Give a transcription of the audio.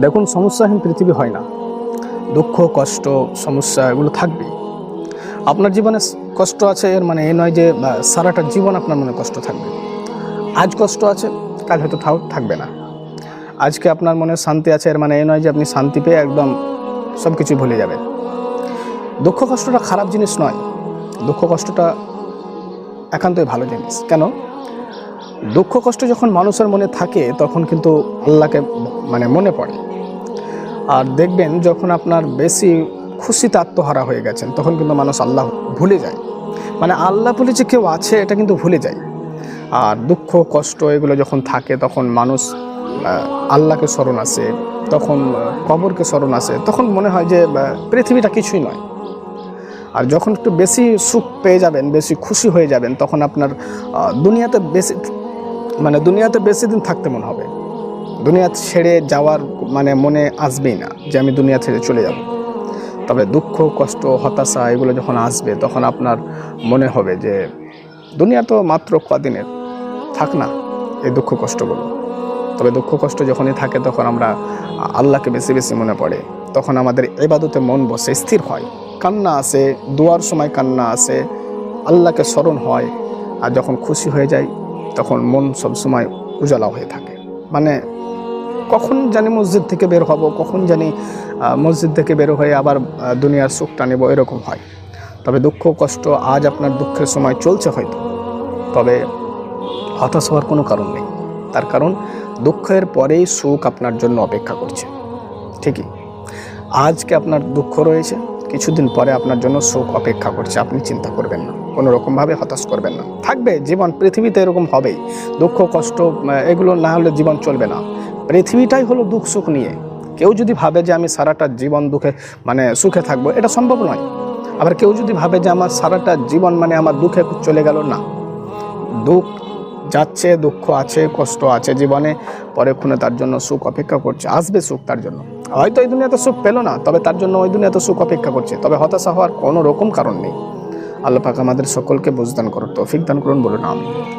দেখুন, সমস্যাহীন পৃথিবী হয় না। দুঃখ, কষ্ট, সমস্যা এগুলো থাকবেই। আপনার জীবনে কষ্ট আছে, এর মানে এ নয় যে সারাটা জীবন আপনার মনে কষ্ট থাকবে। আজ কষ্ট আছে, কাল হয়তো থাও থাকবে না। আজকে আপনার মনে শান্তি আছে, এর মানে এ নয় যে, আপনি শান্তি পেয়ে একদম সব কিছু ভুলে যাবেন। দুঃখ, কষ্টটা খারাপ জিনিস নয়। দুঃখ, কষ্টটা একান্তই ভালো জিনিস। কেন? দুঃখ কষ্ট যখন মানুষের মনে থাকে, তখন কিন্তু আল্লাহকে মানে মনে পড়ে। আর দেখবেন যখন আপনার বেশি খুশিতে আত্মহারা হয়ে গেছেন, তখন কিন্তু মানুষ আল্লাহ ভুলে যায়। মানে আল্লাহ বলে যে কেউ আছে, এটা কিন্তু ভুলে যায়। আর দুঃখ, কষ্ট এগুলো যখন থাকে, তখন মানুষ আল্লাহকে স্মরণ আসে তখন কবরকে স্মরণ আসে তখন মনে হয় যে পৃথিবীটা কিছুই নয়। আর যখন একটু বেশি সুখ পেয়ে যাবেন, বেশি খুশি হয়ে যাবেন, তখন আপনার দুনিয়াতে বেশি মানে দুনিয়াতে বেশি দিন থাকতে মনে হবে। দুনিয়া ছেড়ে যাওয়ার মানে মনে আসবেই না যে আমি দুনিয়া ছেড়ে চলে যাব। তবে দুঃখ, কষ্ট, হতাশা এগুলো যখন আসবে, তখন আপনার মনে হবে যে দুনিয়া তো মাত্র কদিনের। থাক না এই দুঃখ, কষ্টগুলো। তবে দুঃখ, কষ্ট যখনই থাকে তখন আমরা আল্লাহকে বেশি বেশি মনে পড়ে। তখন আমাদের এবাদতে মন বসে, স্থির হয়। কান্না আসে, দোয়ার সময় কান্না আসে, আল্লাহকে স্মরণ হয়। আর যখন খুশি হয়ে যায় তখন মন সবসময় উজালা হয়ে থাকে। মানে কখন জানি মসজিদ থেকে বের হব, কখন জানি মসজিদ থেকে বের হয়ে আবার দুনিয়ার সুখটা নেব এরকম হয়। তবে দুঃখ, কষ্ট আজ আপনার দুঃখের সময় চলছে হয়তো। তবে হতাশ হওয়ার কোনো কারণ নেই। তার কারণ দুঃখের পরেই সুখ আপনার জন্য অপেক্ষা করছে। ঠিকই। আজকে আপনার দুঃখ রয়েছে, কিছুদিন পরে আপনার জন্য সুখ অপেক্ষা করছে, আপনি চিন্তা করবেন না। কোনো রকমভাবে হতাশ করবেন না। থাকবে, জীবন পৃথিবীতে এরকম হবেই। দুঃখ, কষ্ট এগুলো না হলে জীবন চলবে না। পৃথিবীটাই হলো দুঃখ সুখ নিয়ে। কেউ যদি ভাবে যে আমি সারাটা জীবন দুঃখে মানে সুখে থাকব, এটা সম্ভব নয়। আবার কেউ যদি ভাবে যে আমার সারাটা জীবন মানে আমার দুঃখে চলে গেল, না। দুঃখ যাচ্ছে, দুঃখ আছে, কষ্ট আছে জীবনে, পরে ক্ষণে তার জন্য সুখ অপেক্ষা করছে, আসবে সুখ তার জন্য। হয়তো এই দুনিয়াতে সুখ পেল না, তবে তার জন্য ওই দুনিয়াতে সুখ অপেক্ষা করছে। তবে হতাশা হওয়ার কোনো রকম কারণ নেই। আল্লাহ পাক আমাদের সকলকে বুঝদান করুন তৌফিক দান করুন বলুন আমি